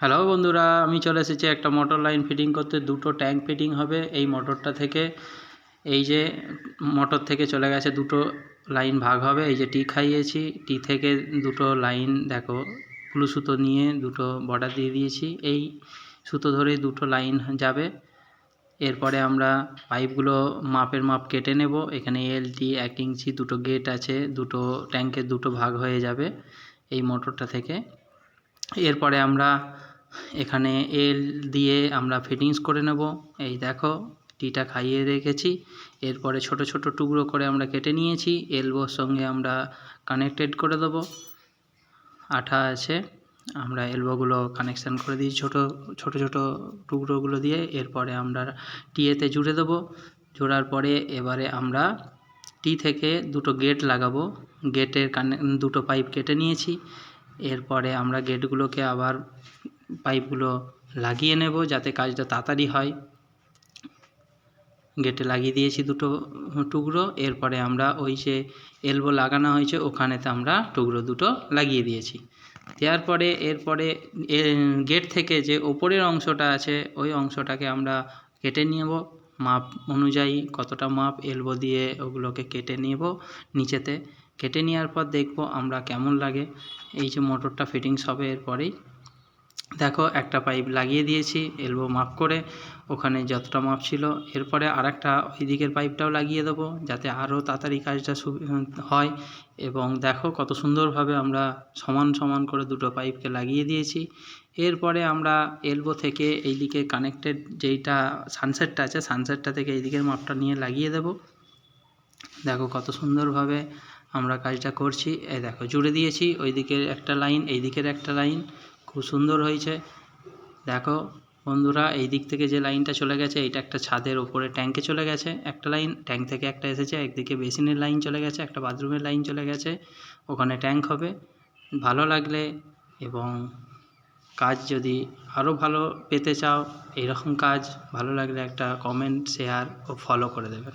Hello বন্ধুরা, আমি চলে এসেছি একটা মোটর লাইন ফিটিং করতে। দুটো ট্যাঙ্ক ফিটিং হবে এই মোটরটা থেকে। এই যে মোটর থেকে চলে গেছে, দুটো লাইন ভাগ হবে। এই যে টি খাইয়েছি, টি থেকে দুটো লাইন দেখো ব্লু সুতো নিয়ে দুটো বর্ডার দিয়ে দিয়েছি। এই সুতো ধরে দুটো লাইন যাবে। এরপরে আমরা পাইপগুলো মাপের মাপ কেটে নেব। এখানে এল টি এক ইঞ্চি দুটো গেট আছে, দুটো ট্যাঙ্কের দুটো ভাগ হয়ে যাবে এই মোটরটা থেকে। এরপরে আমরা এখানে এল দিয়ে আমরা ফিটিংস করে নেব। এই দেখো, টিটা খাইয়ে রেখেছি। এরপরে ছোট ছোট টুকরো করে আমরা কেটে নিয়েছি। এলবোর সঙ্গে আমরা কানেক্টেড করে দেব। আঠা আছে, আমরা এলবোগুলো কানেকশান করে দিই ছোট ছোট ছোট টুকরোগুলো দিয়ে। এরপরে আমরা টিএতে জুড়ে দেবো। জোড়ার পরে এবারে আমরা টি থেকে দুটো গেট লাগাবো। গেটের কানে, দুটো পাইপ কেটে নিয়েছি। এরপরে আমরা গেটগুলোকে আবার পাইপগুলো লাগিয়ে নেব যাতে কাজটা তাড়াতাড়ি হয়। গেটে লাগিয়ে দিয়েছি দুটো টুকরো, এরপরে আমরা ওই যে এলবো লাগানো হয়েছে ওখানেতে আমরা টুকরো দুটো লাগিয়ে দিয়েছি। দেওয়ার পরে, এরপরে গেট থেকে যে ওপরের অংশটা আছে, ওই অংশটাকে আমরা কেটে নেব। মাপ অনুযায়ী কতটা মাপ এলবো দিয়ে ওগুলোকে কেটে নেব নিচেতে। কেটে নেওয়ার পর দেখব আমরা কেমন লাগে। এই যে মোটরটা ফিটিংস হবে এরপরেই। দেখো, একটা পাইপ লাগিয়ে দিয়েছি, এলবো মাপ করে, ওখানে যতটা মাপ ছিল। এরপরে আরেকটা ওই দিকের পাইপটাও লাগিয়ে দেবো, যাতে আরও তাড়াতাড়ি কাজটা সু, হয়। এবং দেখো, কত সুন্দরভাবে আমরা সমান সমান করে দুটো পাইপকে লাগিয়ে দিয়েছি। এরপরে আমরা এলবো থেকে এই দিকে কানেক্টেড যেইটা সানসেটটা আছে, সানসেটটা থেকে এই দিকের মাপটা নিয়ে লাগিয়ে দেব। দেখো, কত সুন্দরভাবে আমরা কাজটা করছি। এই দেখো, জুড়ে দিয়েছি ওই দিকের একটা লাইন এই দিকের একটা লাইন। খুব সুন্দর হয়েছে। দেখো বন্ধুরা, এই দিক থেকে যে লাইনটা চলে গেছে, এটা একটা ছাদের ওপরে ট্যাঙ্কে চলে গেছে। একটা লাইন, ট্যাঙ্ক থেকে একটা এসেছে, একদিকে বেসিনের লাইন চলে গেছে, একটা বাথরুমের লাইন চলে গেছে। ওখানে ট্যাঙ্ক হবে। ভালো লাগলে এবং কাজ যদি আরও ভালো পেতে চাও এইরকম কাজ ভালো লাগলে একটা কমেন্ট শেয়ার ও ফলো করে দেবেন